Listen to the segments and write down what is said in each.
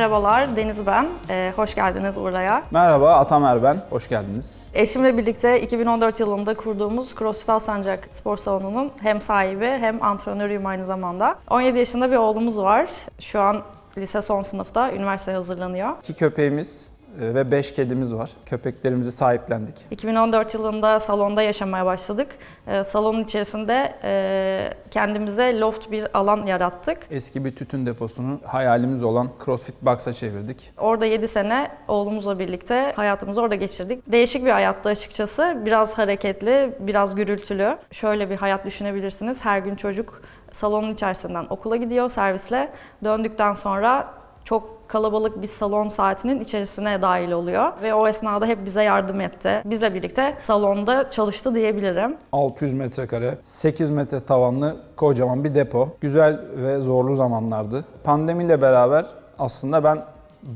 Merhabalar, Deniz ben. Ee, hoş geldiniz buraya. Merhaba, Atamer ben. Hoş geldiniz. Eşimle birlikte 2014 yılında kurduğumuz CrossFit Alsancak Spor Salonu'nun hem sahibi hem antrenörüyüm aynı zamanda. 17 yaşında bir oğlumuz var. Şu an lise son sınıfta, üniversiteye hazırlanıyor. İki köpeğimiz ve beş kedimiz var. Köpeklerimizi sahiplendik. 2014 yılında salonda yaşamaya başladık. Ee, salonun içerisinde e, kendimize loft bir alan yarattık. Eski bir tütün deposunu hayalimiz olan CrossFit Box'a çevirdik. Orada 7 sene oğlumuzla birlikte hayatımızı orada geçirdik. Değişik bir hayattı açıkçası. Biraz hareketli, biraz gürültülü. Şöyle bir hayat düşünebilirsiniz. Her gün çocuk salonun içerisinden okula gidiyor servisle. Döndükten sonra çok kalabalık bir salon saatinin içerisine dahil oluyor. Ve o esnada hep bize yardım etti. Bizle birlikte salonda çalıştı diyebilirim. 600 metrekare, 8 metre tavanlı kocaman bir depo. Güzel ve zorlu zamanlardı. Pandemiyle beraber aslında ben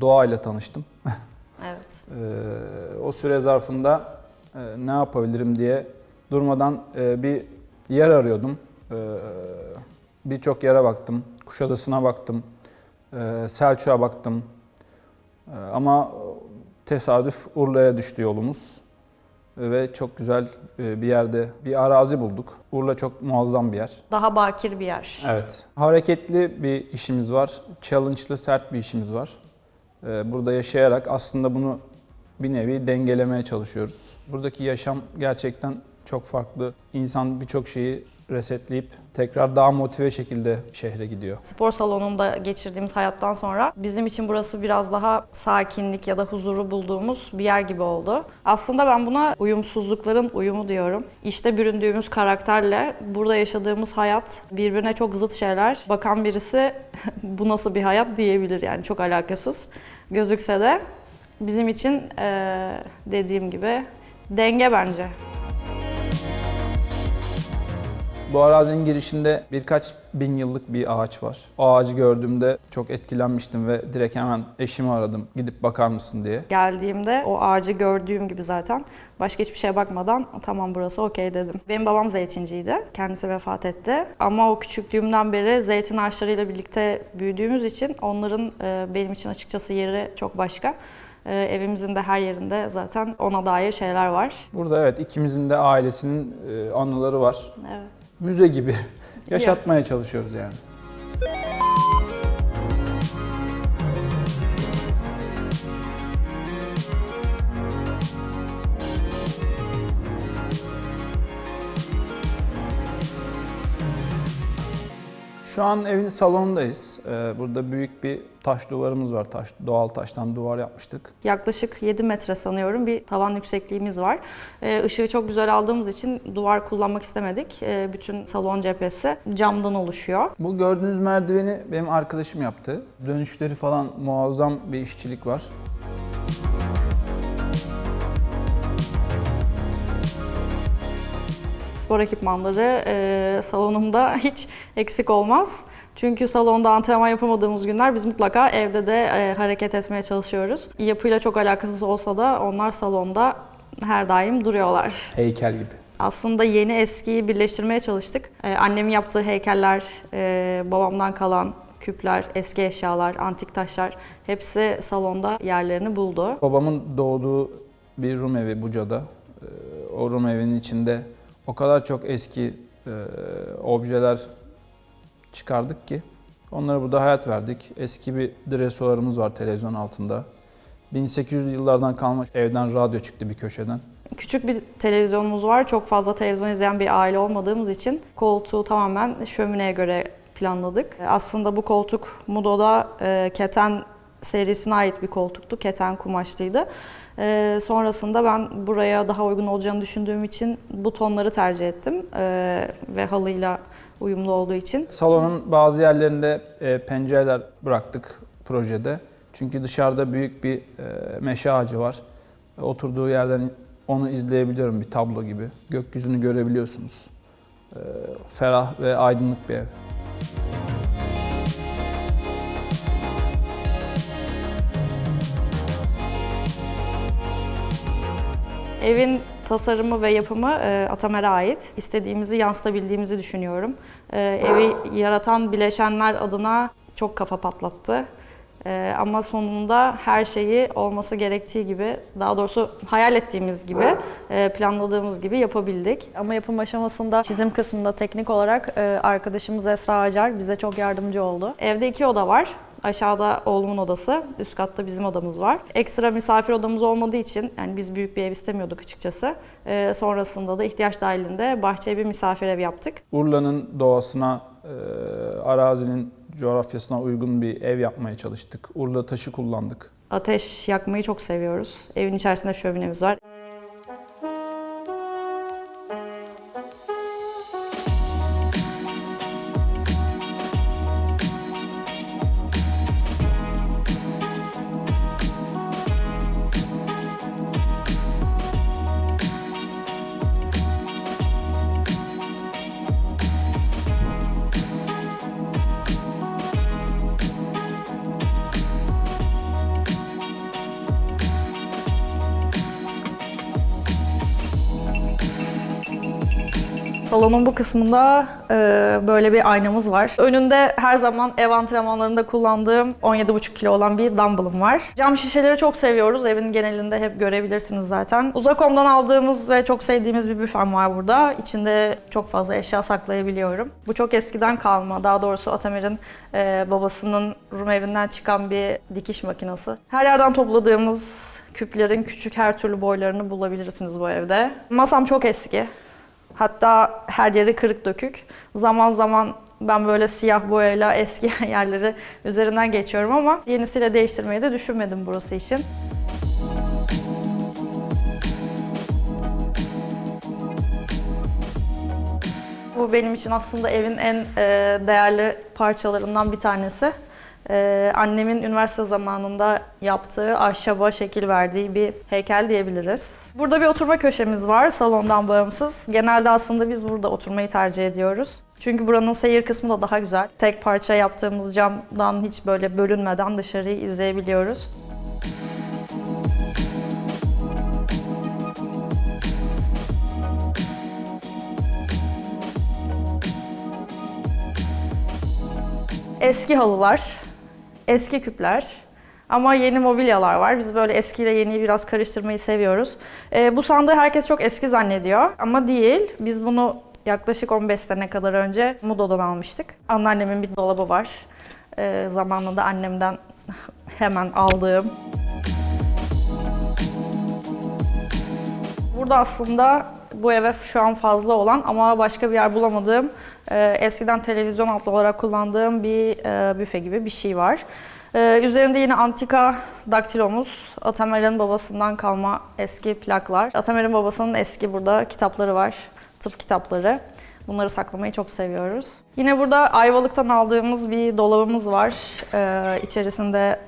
doğayla tanıştım. Evet. Ee, o süre zarfında e, ne yapabilirim diye durmadan e, bir yer arıyordum. Ee, Birçok yere baktım. Kuşadası'na baktım. E, Selçuk'a baktım. E, ama tesadüf Urla'ya düştü yolumuz. Ve çok güzel e, bir yerde bir arazi bulduk. Urla çok muazzam bir yer. Daha bakir bir yer. Evet. Hareketli bir işimiz var. Challenge'lı sert bir işimiz var. Ee, Burada yaşayarak aslında bunu bir nevi dengelemeye çalışıyoruz. Buradaki yaşam gerçekten çok farklı. İnsan birçok şeyi resetleyip tekrar daha motive şekilde şehre gidiyor. Spor salonunda geçirdiğimiz hayattan sonra bizim için burası biraz daha sakinlik ya da huzuru bulduğumuz bir yer gibi oldu. Aslında ben buna uyumsuzlukların uyumu diyorum. İşte büründüğümüz karakterle burada yaşadığımız hayat birbirine çok zıt şeyler. Bakan birisi bu nasıl bir hayat diyebilir yani çok alakasız gözükse de bizim için eee, dediğim gibi denge bence. Bu arazinin girişinde birkaç bin yıllık bir ağaç var. O ağacı gördüğümde çok etkilenmiştim ve direkt hemen eşimi aradım. Gidip bakar mısın diye. Geldiğimde o ağacı gördüğüm gibi zaten başka hiçbir şeye bakmadan tamam burası okey dedim. Benim babam zeytinciydi. Kendisi vefat etti. Ama o küçüklüğümden beri zeytin ağaçlarıyla birlikte büyüdüğümüz için onların e, benim için açıkçası yeri çok başka. E, evimizin de her yerinde zaten ona dair şeyler var. Burada evet ikimizin de ailesinin e, anıları var. Evet. Müze gibi yaşatmaya çalışıyoruz yani. Şu an evin salonundayız. Ee, Burada büyük bir taş duvarımız var. Taş, doğal taştan duvar yapmıştık. Yaklaşık 7 metre sanıyorum bir tavan yüksekliğimiz var. Ee, ışığı çok güzel aldığımız için duvar kullanmak istemedik. Ee, bütün salon cephesi camdan oluşuyor. Bu gördüğünüz merdiveni benim arkadaşım yaptı. Dönüşleri falan muazzam bir işçilik var. spor ekipmanları e, salonumda hiç eksik olmaz. Çünkü salonda antrenman yapamadığımız günler biz mutlaka evde de e, hareket etmeye çalışıyoruz. Yapıyla çok alakasız olsa da onlar salonda her daim duruyorlar. Heykel gibi. Aslında yeni eskiyi birleştirmeye çalıştık. Ee, annemin yaptığı heykeller, e, babamdan kalan küpler, eski eşyalar, antik taşlar hepsi salonda yerlerini buldu. Babamın doğduğu bir Rum evi Buca'da. Ee, O Rum evinin içinde o kadar çok eski e, objeler çıkardık ki onlara burada hayat verdik. Eski bir dresuarımız var televizyon altında. 1800'lü yıllardan kalma evden radyo çıktı bir köşeden. Küçük bir televizyonumuz var. Çok fazla televizyon izleyen bir aile olmadığımız için koltuğu tamamen şömineye göre planladık. Aslında bu koltuk Mudo'da e, keten serisine ait bir koltuktu. Keten kumaşlıydı. E, sonrasında ben buraya daha uygun olacağını düşündüğüm için bu tonları tercih ettim. E, ve halıyla uyumlu olduğu için. Salonun bazı yerlerinde e, pencereler bıraktık projede. Çünkü dışarıda büyük bir e, meşe ağacı var. Oturduğu yerden onu izleyebiliyorum bir tablo gibi. Gökyüzünü görebiliyorsunuz. E, ferah ve aydınlık bir ev. Evin tasarımı ve yapımı e, Atamer'e ait. İstediğimizi yansıtabildiğimizi düşünüyorum. E, evi yaratan bileşenler adına çok kafa patlattı. Ee, ama sonunda her şeyi olması gerektiği gibi, daha doğrusu hayal ettiğimiz gibi, e, planladığımız gibi yapabildik. Ama yapım aşamasında, çizim kısmında teknik olarak e, arkadaşımız Esra Acar bize çok yardımcı oldu. Evde iki oda var. Aşağıda oğlumun odası, üst katta bizim odamız var. Ekstra misafir odamız olmadığı için, yani biz büyük bir ev istemiyorduk açıkçası. Ee, sonrasında da ihtiyaç dahilinde bahçeye bir misafir ev yaptık. Urla'nın doğasına, e, arazinin coğrafyasına uygun bir ev yapmaya çalıştık. Urla taşı kullandık. Ateş yakmayı çok seviyoruz. Evin içerisinde şöminemiz var. Salonun bu kısmında e, böyle bir aynamız var. Önünde her zaman ev antrenmanlarında kullandığım 17,5 kilo olan bir dumbbellım var. Cam şişeleri çok seviyoruz. Evin genelinde hep görebilirsiniz zaten. Uzakom'dan aldığımız ve çok sevdiğimiz bir büfem var burada. İçinde çok fazla eşya saklayabiliyorum. Bu çok eskiden kalma. Daha doğrusu Atamer'in e, babasının Rum evinden çıkan bir dikiş makinesi. Her yerden topladığımız küplerin küçük her türlü boylarını bulabilirsiniz bu evde. Masam çok eski. Hatta her yeri kırık dökük. Zaman zaman ben böyle siyah boyayla eski yerleri üzerinden geçiyorum ama yenisiyle değiştirmeyi de düşünmedim burası için. Bu benim için aslında evin en e, değerli parçalarından bir tanesi. E, annemin üniversite zamanında yaptığı ahşaba şekil verdiği bir heykel diyebiliriz. Burada bir oturma köşemiz var salondan bağımsız. Genelde aslında biz burada oturmayı tercih ediyoruz. Çünkü buranın seyir kısmı da daha güzel. Tek parça yaptığımız camdan hiç böyle bölünmeden dışarıyı izleyebiliyoruz. Eski halılar, eski küpler ama yeni mobilyalar var. Biz böyle eskiyle yeniyi biraz karıştırmayı seviyoruz. Ee, bu sandığı herkes çok eski zannediyor ama değil. Biz bunu yaklaşık 15 sene kadar önce Mudo'dan almıştık. Anneannemin bir dolabı var. Ee, zamanında annemden hemen aldığım. Burada aslında bu eve şu an fazla olan ama başka bir yer bulamadığım, e, eskiden televizyon altı olarak kullandığım bir e, büfe gibi bir şey var. E, üzerinde yine antika daktilomuz, Atamer'in babasından kalma eski plaklar. Atamer'in babasının eski burada kitapları var, tıp kitapları. Bunları saklamayı çok seviyoruz. Yine burada Ayvalık'tan aldığımız bir dolabımız var. E, içerisinde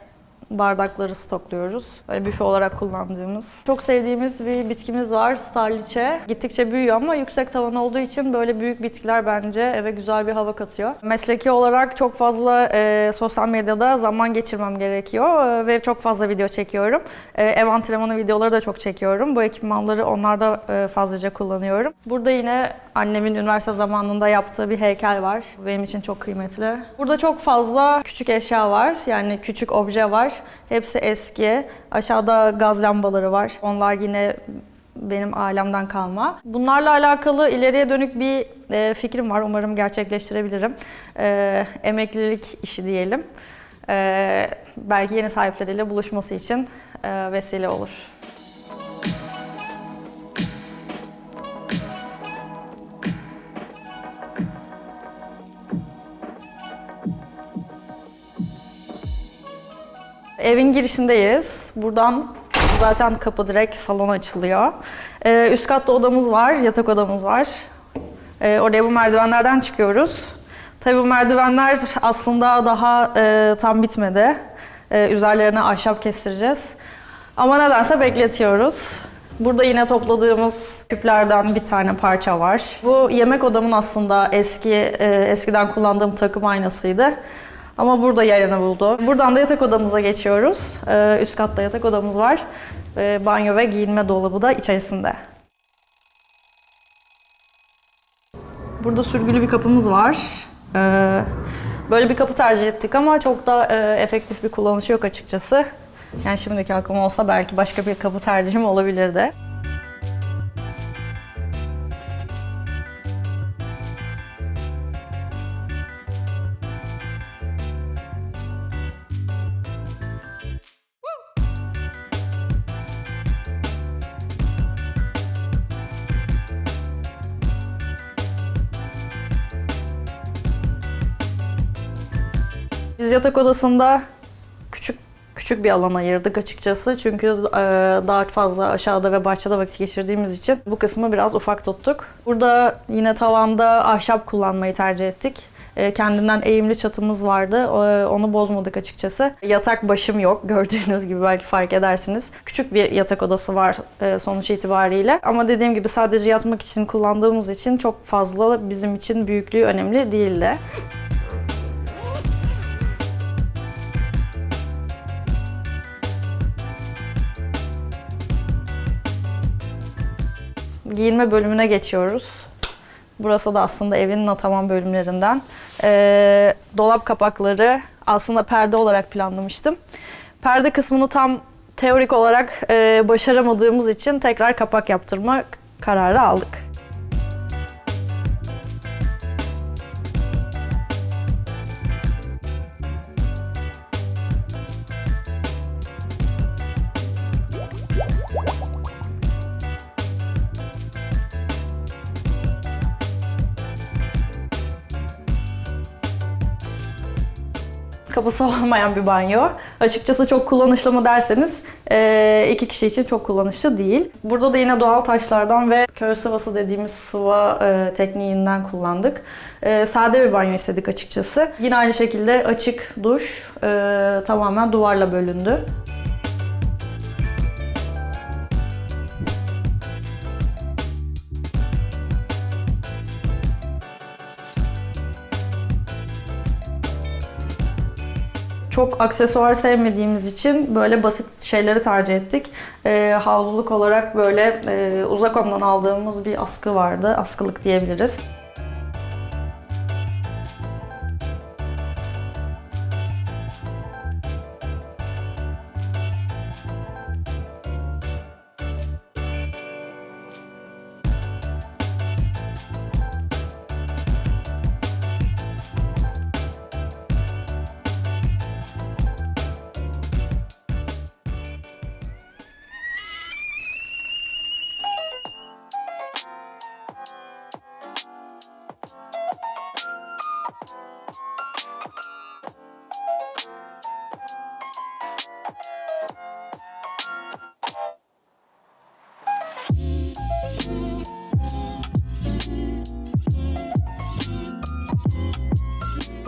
bardakları stokluyoruz. Böyle büfe olarak kullandığımız. Çok sevdiğimiz bir bitkimiz var, starliçe. Gittikçe büyüyor ama yüksek tavan olduğu için böyle büyük bitkiler bence eve güzel bir hava katıyor. Mesleki olarak çok fazla e, sosyal medyada zaman geçirmem gerekiyor e, ve çok fazla video çekiyorum. E, ev antrenmanı videoları da çok çekiyorum. Bu ekipmanları onlarda e, fazlaca kullanıyorum. Burada yine annemin üniversite zamanında yaptığı bir heykel var. Benim için çok kıymetli. Burada çok fazla küçük eşya var. Yani küçük obje var. Hepsi eski. Aşağıda gaz lambaları var. Onlar yine benim ailemden kalma. Bunlarla alakalı ileriye dönük bir e, fikrim var. Umarım gerçekleştirebilirim. E, emeklilik işi diyelim. E, belki yeni sahipleriyle buluşması için e, vesile olur. Evin girişindeyiz. Buradan zaten kapı direkt salona açılıyor. Ee, üst katta odamız var, yatak odamız var. Ee, oraya bu merdivenlerden çıkıyoruz. Tabii bu merdivenler aslında daha e, tam bitmedi. Ee, üzerlerine ahşap kestireceğiz. Ama nedense bekletiyoruz. Burada yine topladığımız küplerden bir tane parça var. Bu yemek odamın aslında eski e, eskiden kullandığım takım aynasıydı. Ama burada yerini buldu. Buradan da yatak odamıza geçiyoruz. Ee, üst katta yatak odamız var. Ee, banyo ve giyinme dolabı da içerisinde. Burada sürgülü bir kapımız var. Ee, Böyle bir kapı tercih ettik ama çok da e, efektif bir kullanışı yok açıkçası. Yani şimdiki aklım olsa belki başka bir kapı tercihim olabilirdi. Yatak odasında küçük küçük bir alan ayırdık açıkçası. Çünkü e, daha fazla aşağıda ve bahçede vakit geçirdiğimiz için bu kısmı biraz ufak tuttuk. Burada yine tavanda ahşap kullanmayı tercih ettik. E, Kendinden eğimli çatımız vardı. Onu bozmadık açıkçası. Yatak başım yok. Gördüğünüz gibi belki fark edersiniz. Küçük bir yatak odası var e, sonuç itibariyle. Ama dediğim gibi sadece yatmak için kullandığımız için çok fazla bizim için büyüklüğü önemli değildi. Giyinme bölümüne geçiyoruz. Burası da aslında evin ataman bölümlerinden. Ee, dolap kapakları aslında perde olarak planlamıştım. Perde kısmını tam teorik olarak e, başaramadığımız için tekrar kapak yaptırma kararı aldık. Kapısı olmayan bir banyo. Açıkçası çok kullanışlı mı derseniz eee, iki kişi için çok kullanışlı değil. Burada da yine doğal taşlardan ve köy sıvası dediğimiz sıva eee, tekniğinden kullandık. Eee, sade bir banyo istedik açıkçası. Yine aynı şekilde açık duş tamamen duvarla bölündü. Çok aksesuar sevmediğimiz için böyle basit şeyleri tercih ettik. Ee, havluluk olarak böyle e, Uzakom'dan aldığımız bir askı vardı. Askılık diyebiliriz.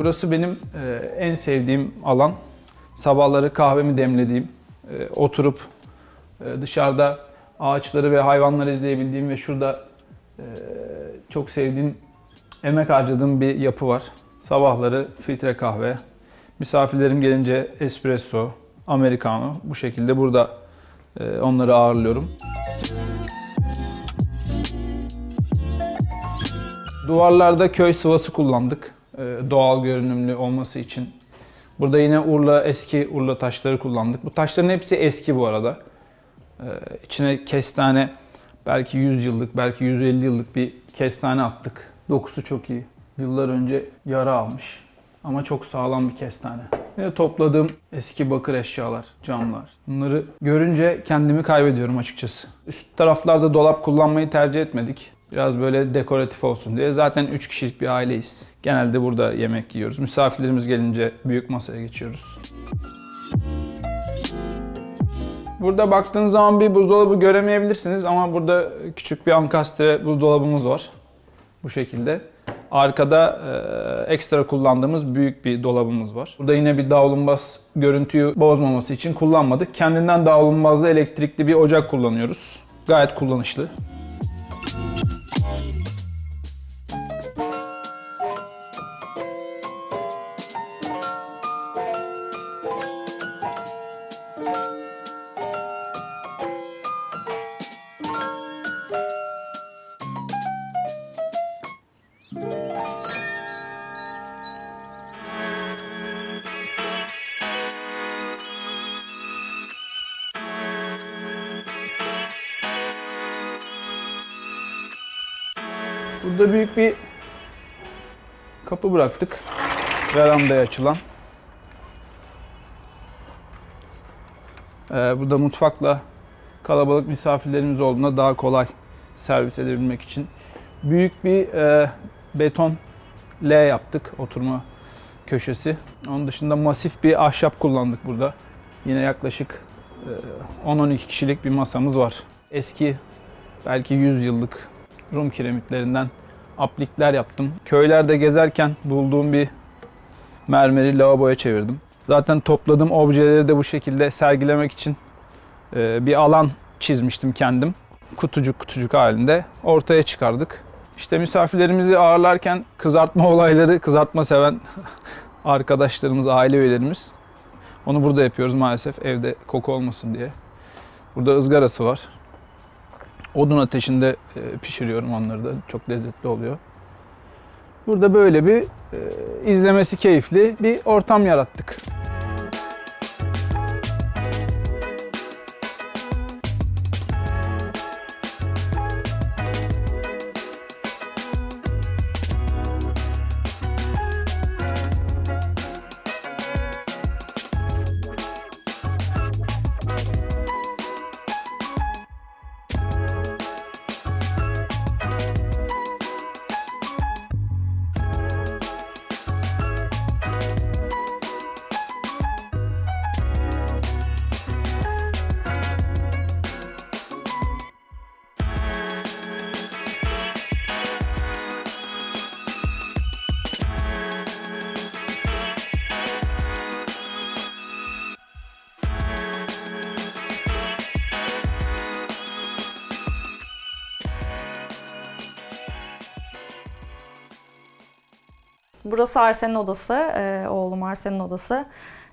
Burası benim e, en sevdiğim alan. Sabahları kahvemi demlediğim, e, oturup e, dışarıda ağaçları ve hayvanları izleyebildiğim ve şurada çok sevdiğim, emek harcadığım bir yapı var. Sabahları filtre kahve, misafirlerim gelince espresso, americano bu şekilde burada onları ağırlıyorum. Duvarlarda köy sıvası kullandık. E, Doğal görünümlü olması için. Burada yine Urla, eski Urla taşları kullandık. Bu taşların hepsi eski bu arada. E, İçine kestane, belki 100 yıllık, belki 150 yıllık bir kestane attık. Dokusu çok iyi. Yıllar önce yara almış. Ama çok sağlam bir kestane. Ve topladığım eski bakır eşyalar, camlar. Bunları görünce kendimi kaybediyorum açıkçası. Üst taraflarda dolap kullanmayı tercih etmedik. Biraz böyle dekoratif olsun diye. Zaten 3 kişilik bir aileyiz. Genelde burada yemek yiyoruz. Misafirlerimiz gelince büyük masaya geçiyoruz. Burada baktığınız zaman bir buzdolabı göremeyebilirsiniz ama burada küçük bir ankastre buzdolabımız var. Bu şekilde. Arkada e, ekstra kullandığımız büyük bir dolabımız var. Burada yine bir davlumbaz görüntüyü bozmaması için kullanmadık. Kendinden davlumbazlı elektrikli bir ocak kullanıyoruz. Gayet kullanışlı. Burada büyük bir kapı bıraktık. Verandaya açılan. Ee, burada mutfakla kalabalık misafirlerimiz olduğunda daha kolay servis edebilmek için. Büyük bir e, beton L yaptık oturma köşesi. Onun dışında masif bir ahşap kullandık burada. Yine yaklaşık e, 10-12 kişilik bir masamız var. Eski belki 100 yıllık Rum kiremitlerinden aplikler yaptım. Köylerde gezerken bulduğum bir mermeri lavaboya çevirdim. Zaten topladığım objeleri de bu şekilde sergilemek için e, bir alan çizmiştim kendim. Kutucuk kutucuk halinde ortaya çıkardık. İşte misafirlerimizi ağırlarken kızartma olayları, kızartma seven arkadaşlarımız, aile üyelerimiz. Onu burada yapıyoruz maalesef evde koku olmasın diye. Burada ızgarası var. Odun ateşinde e, pişiriyorum onları da. Çok lezzetli oluyor. Burada böyle bir e, izlemesi keyifli bir ortam yarattık. Burası Arsen'in odası, e, oğlum Arsen'in odası.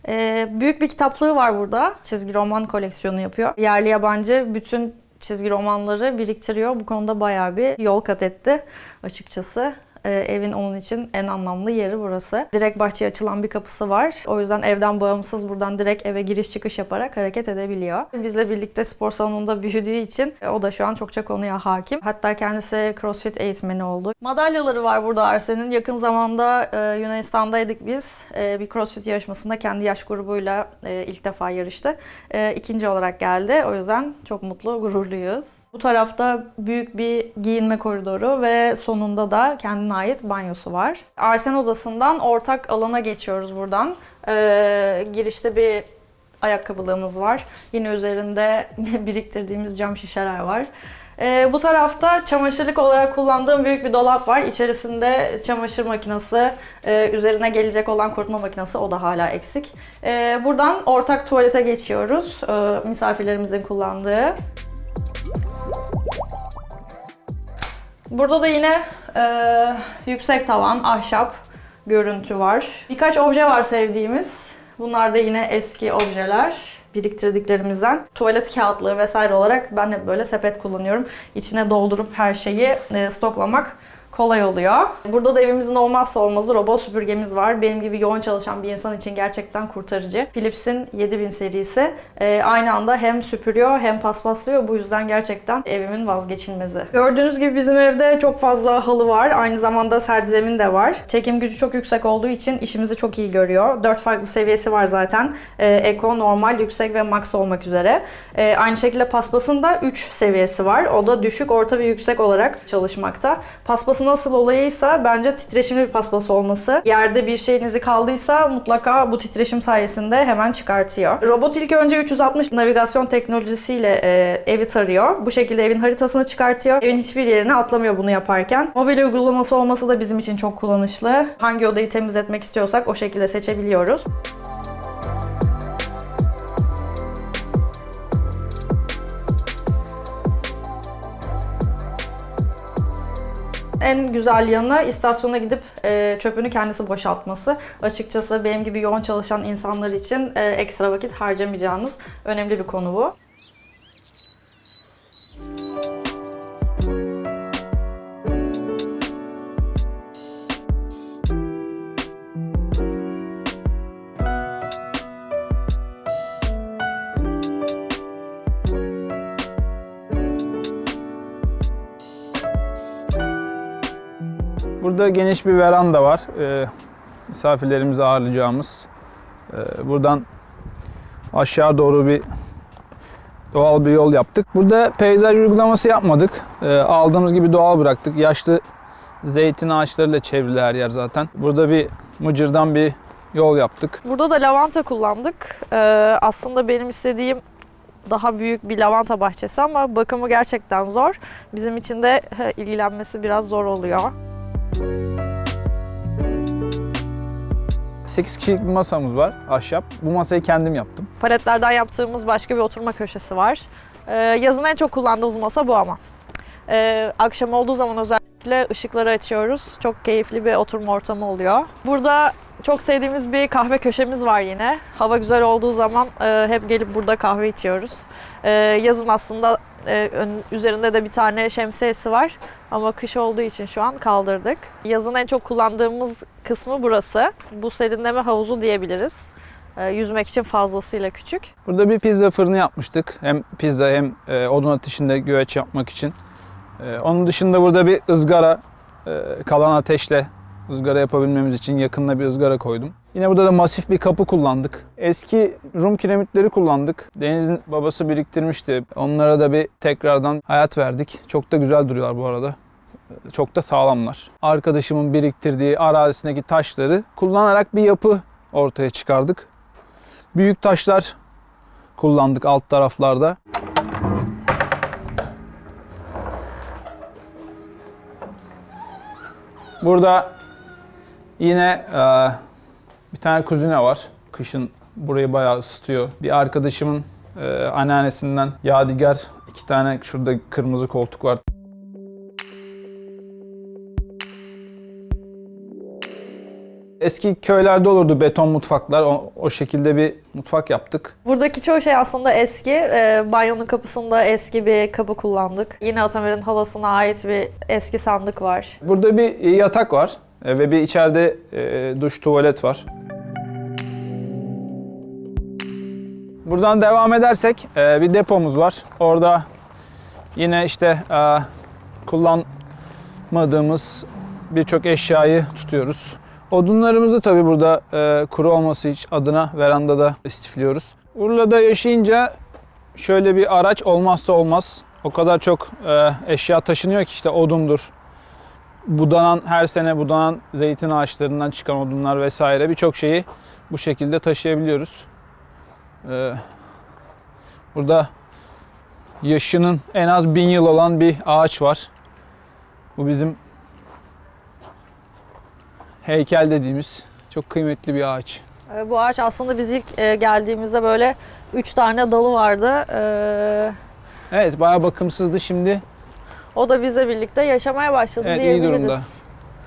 E, büyük bir kitaplığı var burada. Çizgi roman koleksiyonu yapıyor. Yerli yabancı bütün çizgi romanları biriktiriyor. Bu konuda bayağı bir yol kat etti açıkçası. E, evin onun için en anlamlı yeri burası. Direkt bahçeye açılan bir kapısı var. O yüzden evden bağımsız buradan direkt eve giriş çıkış yaparak hareket edebiliyor. Bizle birlikte spor salonunda büyüdüğü için e, o da şu an çokça konuya hakim. Hatta kendisi CrossFit eğitmeni oldu. Madalyaları var burada Arsen'in. Yakın zamanda e, Yunanistan'daydık biz. E, bir CrossFit yarışmasında kendi yaş grubuyla e, ilk defa yarıştı. E, ikinci olarak geldi. O yüzden çok mutlu, gururluyuz. Bu tarafta büyük bir giyinme koridoru ve sonunda da kendine ait banyosu var. Arsen odasından ortak alana geçiyoruz buradan. E, girişte bir ayakkabılığımız var. Yine üzerinde biriktirdiğimiz cam şişeler var. Ee, bu tarafta çamaşırlık olarak kullandığım büyük bir dolap var. İçerisinde çamaşır makinesi, e, üzerine gelecek olan kurutma makinesi o da hala eksik. Ee, buradan ortak tuvalete geçiyoruz. Ee, misafirlerimizin kullandığı. Burada da yine e, yüksek tavan, ahşap görüntü var. Birkaç obje var sevdiğimiz. Bunlar da yine eski objeler biriktirdiklerimizden. Tuvalet kağıtlığı vesaire olarak ben hep böyle sepet kullanıyorum. İçine doldurup her şeyi e, stoklamak kolay oluyor. Burada da evimizin olmazsa olmazı robot süpürgemiz var. Benim gibi yoğun çalışan bir insan için gerçekten kurtarıcı. Philips'in 7000 serisi. Ee, aynı anda hem süpürüyor hem paspaslıyor. Bu yüzden gerçekten evimin vazgeçilmezi. Gördüğünüz gibi bizim evde çok fazla halı var. Aynı zamanda sert zemin de var. Çekim gücü çok yüksek olduğu için işimizi çok iyi görüyor. 4 farklı seviyesi var zaten. Ee, Eco, normal, yüksek ve max olmak üzere. Ee, aynı şekilde paspasın da 3 seviyesi var. O da düşük, orta ve yüksek olarak çalışmakta. Paspasın asıl olayıysa bence titreşimli bir paspas olması. Yerde bir şeyin izi kaldıysa mutlaka bu titreşim sayesinde hemen çıkartıyor. Robot ilk önce 360 navigasyon teknolojisiyle e, evi tarıyor. Bu şekilde evin haritasını çıkartıyor. Evin hiçbir yerine atlamıyor bunu yaparken. Mobil uygulaması olması da bizim için çok kullanışlı. Hangi odayı temizletmek istiyorsak o şekilde seçebiliyoruz. En güzel yanı istasyona gidip e, çöpünü kendisi boşaltması. Açıkçası benim gibi yoğun çalışan insanlar için e, ekstra vakit harcamayacağınız önemli bir konu bu. Burada geniş bir veranda var. Ee, misafirlerimizi ağırlayacağımız. Ee, buradan aşağı doğru bir doğal bir yol yaptık. Burada peyzaj uygulaması yapmadık. Ee, aldığımız gibi doğal bıraktık. Yaşlı zeytin ağaçlarıyla çevrili her yer zaten. Burada bir mıcırdan bir yol yaptık. Burada da lavanta kullandık. Aslında benim istediğim daha büyük bir lavanta bahçesi ama bakımı gerçekten zor. Bizim için de ilgilenmesi biraz zor oluyor. 8 kişilik bir masamız var ahşap. Bu masayı kendim yaptım. Paletlerden yaptığımız başka bir oturma köşesi var. Ee, yazın en çok kullandığımız masa bu ama. Ee, akşam olduğu zaman özellikle ışıkları açıyoruz. Çok keyifli bir oturma ortamı oluyor. Burada çok sevdiğimiz bir kahve köşemiz var yine. Hava güzel olduğu zaman e, hep gelip burada kahve içiyoruz. Ee, yazın aslında e, ön- üzerinde de bir tane şemsiyesi var. Ama kış olduğu için şu an kaldırdık. Yazın en çok kullandığımız kısmı burası. Bu serinleme havuzu diyebiliriz. Ee, yüzmek için fazlasıyla küçük. Burada bir pizza fırını yapmıştık. Hem pizza hem e, odun ateşinde güveç yapmak için. E, onun dışında burada bir ızgara, e, kalan ateşle ızgara yapabilmemiz için yakınına bir ızgara koydum. Yine burada da masif bir kapı kullandık. Eski Rum kiremitleri kullandık. Deniz'in babası biriktirmişti. Onlara da bir tekrardan hayat verdik. Çok da güzel duruyorlar bu arada. Çok da sağlamlar. Arkadaşımın biriktirdiği arazisindeki taşları kullanarak bir yapı ortaya çıkardık. Büyük taşlar kullandık alt taraflarda. Burada yine e, bir tane kuzine var. Kışın burayı bayağı ısıtıyor. Bir arkadaşımın e, anneannesinden yadigar iki tane şurada kırmızı koltuk var. Eski köylerde olurdu beton mutfaklar. O, o şekilde bir mutfak yaptık. Buradaki çoğu şey aslında eski. Ee, banyonun kapısında eski bir kapı kullandık. Yine Atamer'in havasına ait bir eski sandık var. Burada bir yatak var e, ve bir içeride e, duş tuvalet var. Buradan devam edersek e, bir depomuz var. Orada yine işte e, kullanmadığımız birçok eşyayı tutuyoruz. Odunlarımızı tabi burada e, kuru olması hiç adına verandada istifliyoruz. Urla'da yaşayınca şöyle bir araç olmazsa olmaz. O kadar çok e, eşya taşınıyor ki işte odundur, budanan her sene budanan zeytin ağaçlarından çıkan odunlar vesaire birçok şeyi bu şekilde taşıyabiliyoruz. Ee, burada yaşının en az bin yıl olan bir ağaç var. Bu bizim heykel dediğimiz çok kıymetli bir ağaç. Ee, bu ağaç aslında biz ilk e, geldiğimizde böyle 3 tane dalı vardı. Ee, Evet bayağı bakımsızdı şimdi. O da bizle birlikte yaşamaya başladı Evet, iyi diyebiliriz. durumda.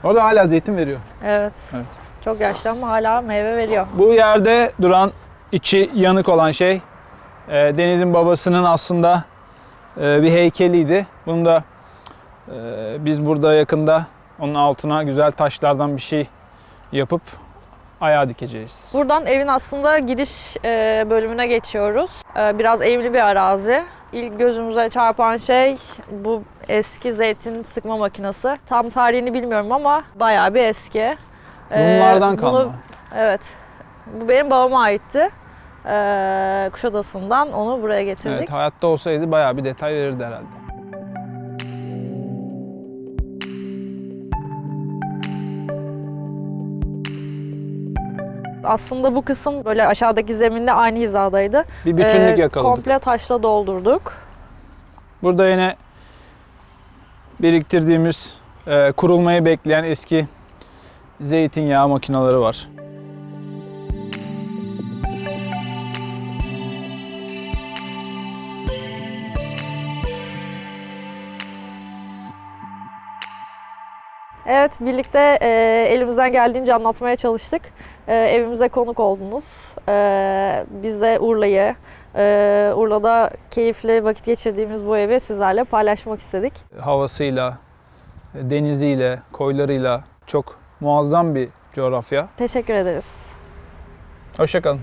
Orada hala zeytin veriyor. Evet. Evet. Çok yaşlı ama hala meyve veriyor. Bu yerde duran içi yanık olan şey e, Deniz'in babasının aslında e, bir heykeliydi. Bunu da e, biz burada yakında onun altına güzel taşlardan bir şey yapıp ayağa dikeceğiz. Buradan evin aslında giriş bölümüne geçiyoruz. Biraz evli bir arazi. İlk gözümüze çarpan şey bu eski zeytin sıkma makinesi. Tam tarihini bilmiyorum ama bayağı bir eski. E, Bunlardan bunu- kalma. Evet. Bu benim babama aitti. E, Kuşadası'ndan onu buraya getirdik. Evet, hayatta olsaydı bayağı bir detay verirdi herhalde. Aslında bu kısım böyle aşağıdaki zeminle aynı hizadaydı. Bir bütünlük E, yakaladık. Komple taşla doldurduk. Burada yine biriktirdiğimiz, e, kurulmayı bekleyen eski zeytinyağı makineleri var. Evet, birlikte e, elimizden geldiğince anlatmaya çalıştık. E, evimize konuk oldunuz. E, biz de Urla'yı, e, Urla'da keyifli vakit geçirdiğimiz bu evi sizlerle paylaşmak istedik. havasıyla, deniziyle, koylarıyla çok muazzam bir coğrafya. Teşekkür ederiz. Hoşçakalın.